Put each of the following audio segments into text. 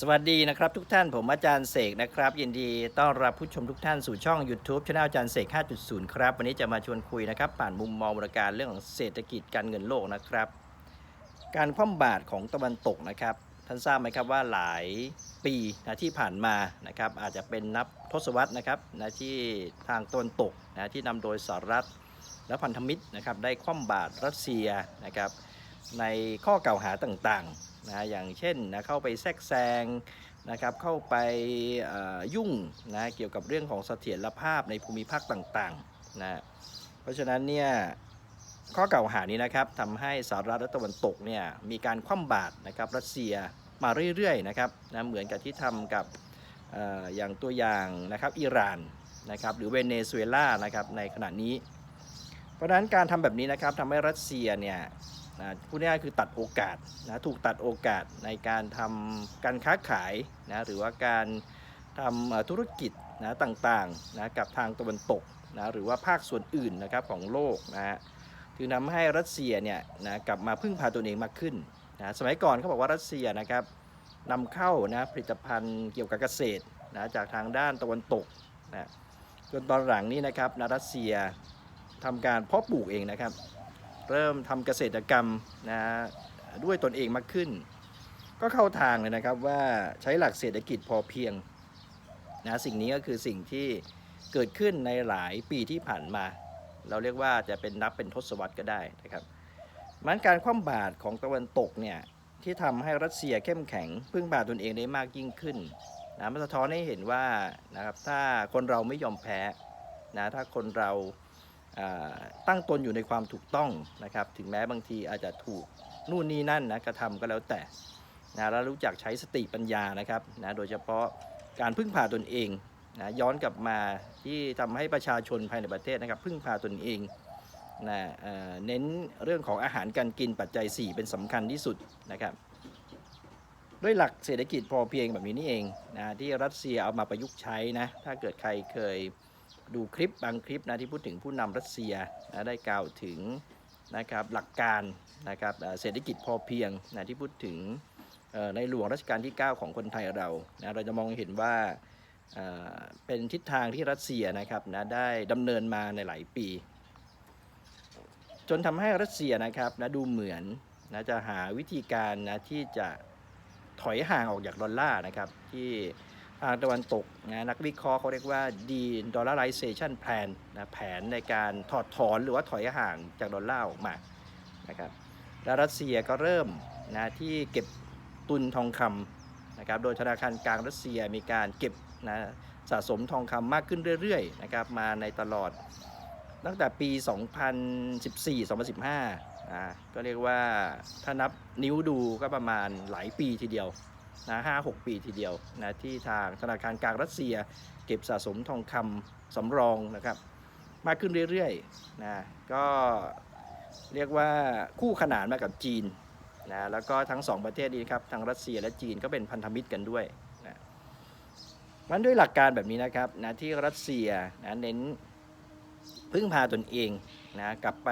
สวัสดีนะครับทุกท่านผมอาจารย์เสกนะครับ ยินดีต้อนรับผู้ชมทุกท่านสู่ช่อง YouTube ช anel อาจารย์เสก 5.0 ครับ วันนี้จะมาชวนคุยนะครับผ่านมุมมองบริการเรื่องของเศรษฐกิจการเงินโลกนะครับ การคว่ำบาตรของตะวันตกนะครับ ท่านทราบไหมครับว่าหลายปีนะที่ผ่านมานะครับ อาจจะเป็นนับทศวรรษนะครับนะที่ทางตะวันตกนะที่นำโดยสหรัฐและพันธมิตรนะครับได้คว่ำบาตรรัสเซียนะครับในข้อกล่าวหาต่างๆ นะอย่างเช่นนะเข้าไปแทรกแซงนะครับเข้าไปยุ่งนะเกี่ยวกับเรื่องของเสถียรภาพในภูมิภาคต่างๆนะเพราะฉะนั้นเนี่ยข้อกล่าวหานี้นะครับทำให้สหรัฐและตะวันตกเนี่ยมีการคว่ำบาตรนะครับรัสเซียมาเรื่อยๆนะครับนะเหมือนกับที่ทำกับอออย่างตัวอย่างนะครับอิหร่านนะครับหรือเวเนซุเอลานะครับในขณะนี้ เพราะฉะนั้นการทำแบบนี้นะครับทำให้รัสเซียเนี่ย นะพูดง่ายๆคือตัดโอกาสนะถูกตัดโอกาสในการทำการค้าขายนะหรือว่าการทำธุรกิจนะต่างๆนะกับทางตะวันตกนะหรือว่าภาคส่วนอื่นนะครับของโลกนะฮะจึงทำให้รัสเซียเนี่ยนะกลับมาพึ่งพาตัวเองมากขึ้นนะสมัยก่อนเขาบอกว่ารัสเซียนะครับนำเข้านะผลิตภัณฑ์เกี่ยวกับเกษตรนะจากทางด้านตะวันตกนะจนตอนหลังนี้นะครับนะรัสเซียทำการเพาะปลูกเองนะครับ เริ่มทำเกษตรกรรมนะด้วยตนเองมากขึ้น ก็เข้าทางเลยนะครับว่าใช้หลักเศรษฐกิจพอเพียงนะสิ่งนี้ก็คือสิ่งที่เกิดขึ้นในหลายปีที่ผ่านมา เราเรียกว่าจะเป็นนับเป็นทศวรรษก็ได้นะครับมันการคว่ำบาตรของตะวันตกเนี่ยที่ทำให้รัสเซียเข้มแข็ง พึ่งพาตนเองได้มากยิ่งขึ้นนะมันสะท้อนให้เห็นว่านะครับถ้าคนเราไม่ยอมแพ้นะถ้าคนเรา ตั้งตนอยู่ในความถูกต้องนะครับ ถึงแม้บางทีอาจจะถูกนู่นนี่นั่นนะกระทำก็แล้วแต่นะแล้วรู้จักใช้สติปัญญานะครับนะโดยเฉพาะการพึ่งพาตนเองนะย้อนกลับมาที่ทำให้ประชาชนภายในประเทศนะครับ พึ่งพาตนเองนะเเน้นเรื่องของอาหารการกินปัจจัย 4 เป็นสำคัญที่สุดนะครับ ด้วยหลักเศรษฐกิจพอเพียงแบบนี้นี่เองนะที่รัสเซียเอามาประยุกต์ใช้นะถ้าเกิดใครเคย ดูคลิปบางคลิปนะที่พูดถึงผู้นำรัสเซียนะได้กล่าวถึงนะครับหลักการนะครับเศรษฐกิจพอเพียงนะที่พูดถึงในหลวงรัชกาลที่ 9 ของคนไทยเรานะเราจะมองเห็นว่าเอ่อเป็นทิศทางที่รัสเซียนะครับนะได้ดำเนินมาในหลายปี จนทำให้รัสเซียนะครับนะดูเหมือนนะจะหาวิธีการนะที่จะถอยห่างออกจากดอลลาร์นะครับที่ ทางตะวันตกนะนักวิเคราะห์เขาเรียกว่า de-dollarization plan นะแผนในการถอดถอนหรือว่าถอยห่างจากดอลลาร์ออกมานะครับและรัสเซียก็เริ่มนะที่เก็บตุนทองคำนะครับโดยธนาคารกลางรัสเซียมีการเก็บนะสะสมทองคำมากขึ้นเรื่อยๆนะครับมาในตลอดตั้งแต่ปี 2014-2015นะก็เรียกว่าถ้านับนิ้วดูก็ประมาณหลายปีทีเดียว นะห้าหกปีทีเดียวนะที่ทางธนาคารกลางรัสเซีย เก็บสะสมทองคำสำรองนะครับ มากขึ้นเรื่อยๆนะก็เรียกว่าคู่ขนานมากับจีนนะแล้วก็ทั้งสองประเทศนี้ครับทั้งรัสเซียและจีนก็เป็นพันธมิตรกันด้วยนะมันด้วยหลักการแบบนี้นะครับนะที่รัสเซียนะเน้นพึ่งพาตนเองนะกลับไป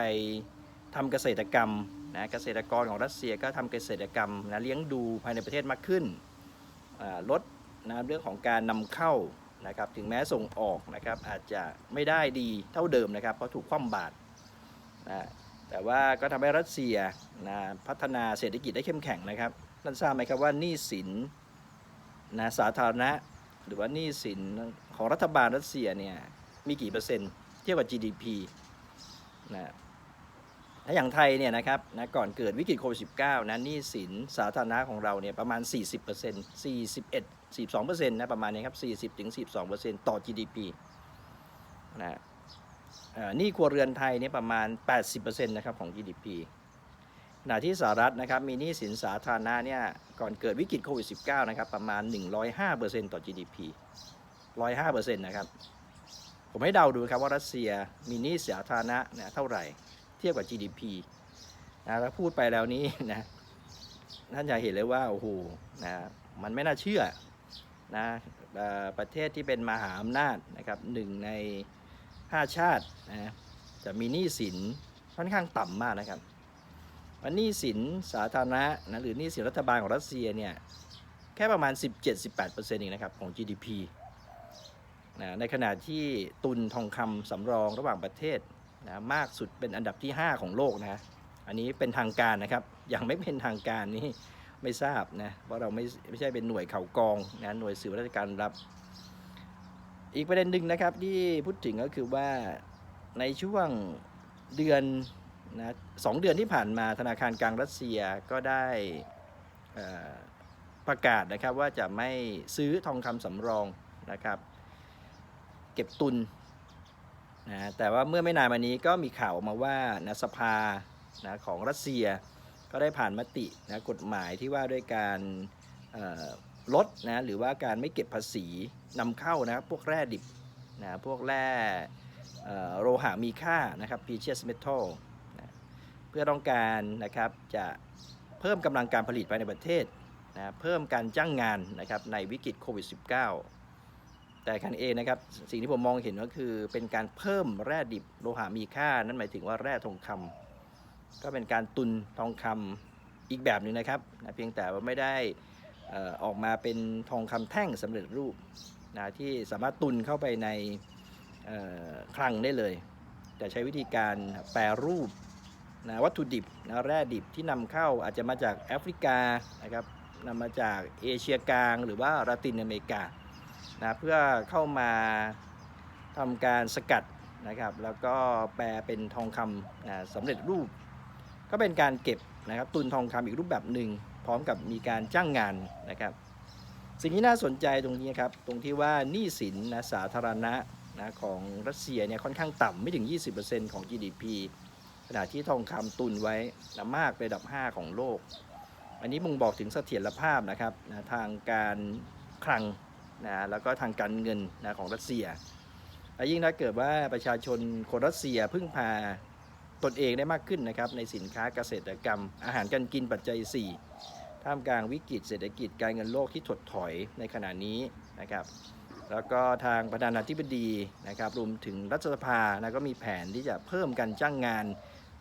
ทำเกษตรกรรมนะเกษตรกรของรัสเซียก็ทำเกษตรกรรมนะเลี้ยงดูภายในประเทศมากขึ้นลดนะเรื่องของการนำเข้านะครับถึงแม้ส่งออกนะครับอาจจะไม่ได้ดีเท่าเดิมนะครับเพราะถูกคว่ำบาตรนะแต่ว่าก็ทำให้รัสเซียนะพัฒนาเศรษฐกิจได้เข้มแข็งนะครับท่านทราบไหมครับว่าหนี้สินนะสาธารณะ หรือว่าหนี้สินของรัฐบาลรัสเซียเนี่ยมีกี่เปอร์เซ็นต์เทียบกับ GDP นะ ถ้าอย่างไทยเนี่ยนะครับนะก่อนเกิดวิกฤตโควิด -19 นะหนี้สินสาธารณะของเราเนี่ยประมาณ 40% 41 42%นะประมาณนี้ครับ 40ถึง42%ต่อ GDP นะเอ่อหนี้ครัวเรือนไทยเนี่ยประมาณ 80%นะครับของ GDP ขณะที่สหรัฐนะครับมีหนี้สินสาธารณะเนี่ยก่อนเกิดวิกฤตโควิด -19 นะครับประมาณ 105%ต่อ GDP 105%นะครับผมให้เดาดูครับว่ารัสเซียมีหนี้สาธารณะเนี่ยเท่าไหร่ เทียบกับ GDP นะแล้วพูดไปแล้วนี้นะท่านจะเห็นเลยว่าโอ้โหนะมันไม่น่าเชื่อนะประเทศที่เป็นมหาอำนาจนะครับหนึ่งในห้าชาตินะจะมีหนี้สินค่อนข้างต่ำมากนะครับวันหนี้สินสาธารณะนะหรือหนี้สินรัฐบาลของรัสเซียเนี่ยแค่ค่ประมาณ 17-18%เองนะครับของ GDP นะในขณะที่ตุนทองคำสำรองระหว่างประเทศ นะมากสุดเป็นอันดับที่ 5 ของโลกนะอันนี้เป็นทางการนะครับยังไม่เป็นทางการนี่ไม่ทราบนะเพราะเราไม่ไม่ใช่เป็นหน่วยเข่ากองนะหน่วยสื่อราชการรับ อีกประเด็นหนึ่งนะครับที่พูดถึงก็คือว่าในช่วงเดือนนะสองเดือนที่ผ่านมาธนาคารกลางรัสเซียก็ได้ประกาศนะครับว่าจะไม่ซื้อทองคำสำรองนะครับ เก็บตุน นะแต่ว่าเมื่อไม่นานมานี้ก็มีข่าวออกมาว่านะสภานะของรัสเซียก็ได้ผ่านมตินะกฎหมายที่ว่าด้วยการลดนะหรือว่าการไม่เก็บภาษีนำเข้านะครับพวกแร่ดิบนะพวกแร่โลหะมีค่านะครับ precious metal นะเพื่อต้องการนะครับจะเพิ่มกำลังการผลิตภายในประเทศนะเพิ่มการจ้างงานนะครับในวิกฤตโควิด -19 แต่คันเอนะครับสิ่งที่ผมมองเห็นก็คือเป็นการเพิ่มแร่ดิบโลหะมีค่า นั่นหมายถึงว่าแร่ทองคำก็เป็นการตุนทองคำอีกแบบหนึ่งนะครับนะเพียงแต่ว่าไม่ได้อออกมาเป็นทองคำแท่งสำเร็จรูปนะที่สามารถตุนเข้าไปในคลังได้เลย แต่ใช้วิธีการแปรรูปนะวัตถุดิบนะแร่ดิบที่นำเข้าอาจจะมาจากแอฟริกานะครับนำมาจากเอเชียกลางหรือว่าลาตินอเมริกา นะเพื่อเข้ามาทำการสกัดนะครับแล้วก็แปลเป็นทองคำนะสำเร็จรูป ก็เป็นการเก็บนะครับตุนทองคำอีกรูปแบบหนึ่งพร้อมกับมีการจ้างงานนะครับสิ่งที่น่าสนใจตรงนี้ครับตรงที่ว่าหนี้สินนะสาธารณะนะของรัสเซียเนี่ยค่อนข้างต่ำไม่ถึง 20%ของ GDP ขณะที่ทองคำตุนไว้นะมากเป็นอันดับ 5 ของโลก อันนี้มึงบอกถึงเสถียรภาพนะครับนะทางการคลัง นะแล้วก็ทางการเงินนะของรัสเซียและยิ่งถ้าเกิดว่าประชาชนคนรัสเซียพึ่งพาตนเองได้มากขึ้นนะครับในสินค้าเกษตรกรรม อาหารการกินปัจจัย 4 ท่ามกลางวิกฤตเศรษฐกิจการเงินโลกที่ถดถอยในขณะนี้นะครับแล้วก็ทางประธานาธิบดีนะครับรวมถึงรัฐสภานะก็มีแผนที่จะเพิ่มการจ้างงาน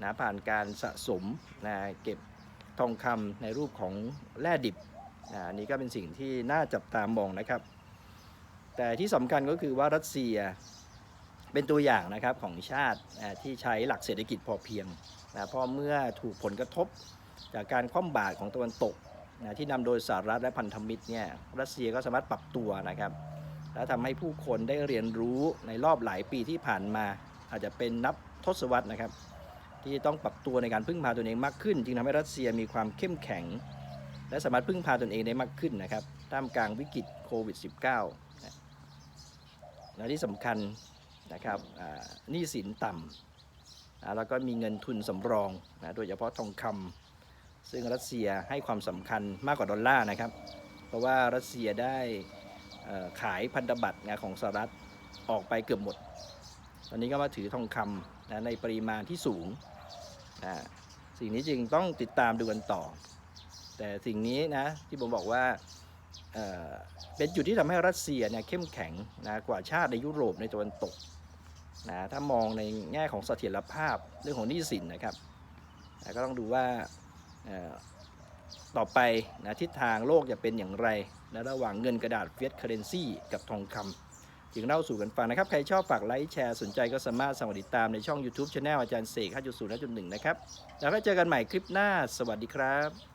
นะผ่านการสะสมนะเก็บทองคำในรูปของแร่ดิบนะอันนี้ก็เป็นสิ่งที่น่าจับตามองนะครับ แต่ที่สำคัญก็คือว่ารัสเซียเป็นตัวอย่างนะครับของชาติที่ใช้หลักเศรษฐกิจพอเพียงนะพราะเมื่อถูกผลกระทบ จากการคว่ำบาตรของตะวันตกนะที่นำโดยสหรัฐและพันธมิตรเนี่ยรัสเซียก็สามารถปรับตัวนะครับ และทำให้ผู้คนได้เรียนรู้ในรอบหลายปีที่ผ่านมา อาจจะเป็นนับทศวรรษนะครับ ที่ต้องปรับตัวในการพึ่งพาตนเองมากขึ้น จึงทำให้รัสเซียมีความเข้มแข็ง และสามารถพึ่งพาตนเองได้มากขึ้นนะครับท่ามกลางวิกฤตโควิด -19 และที่สำคัญนะครับหนี้สินต่ำแล้วก็มีเงินทุนสำรองนะโดยเฉพาะทองคำซึ่งรัสเซียให้ความสำคัญมากกว่าดอลลาร์นะครับ เพราะว่ารัสเซียได้ขายพันธบัตรนะของสหรัฐออกไปเกือบหมด ตอนนี้ก็มาถือทองคำนะในปริมาณที่สูงนะสิ่งนี้จึงต้องติดตามดูกันต่อ แต่สิ่งนี้นะที่ผมบอกว่า เป็นจุดที่ทำให้รัสเซียเนี่ยเข้มแข็งนะกว่าชาติในยุโรปในตะวันตกนะถ้ามองในแง่ของเสถียรภาพเรื่องของหนี้สินนะครับนะก็ต้องดูว่าต่อไปนะทิศทางโลกจะเป็นอย่างไรนะระหว่างเงินกระดาษเฟียสเคเรนซีกับทองคำจึงเล่าสู่กันฟังนะครับ ใครชอบฝากไลค์แชร์สนใจก็สามารถสั่งติดตามในช่อง YouTube c h anel อาจารย์เสก5.0.1นะครับ แล้วก็เจอกันใหม่คลิปหน้า สวัสดีครับ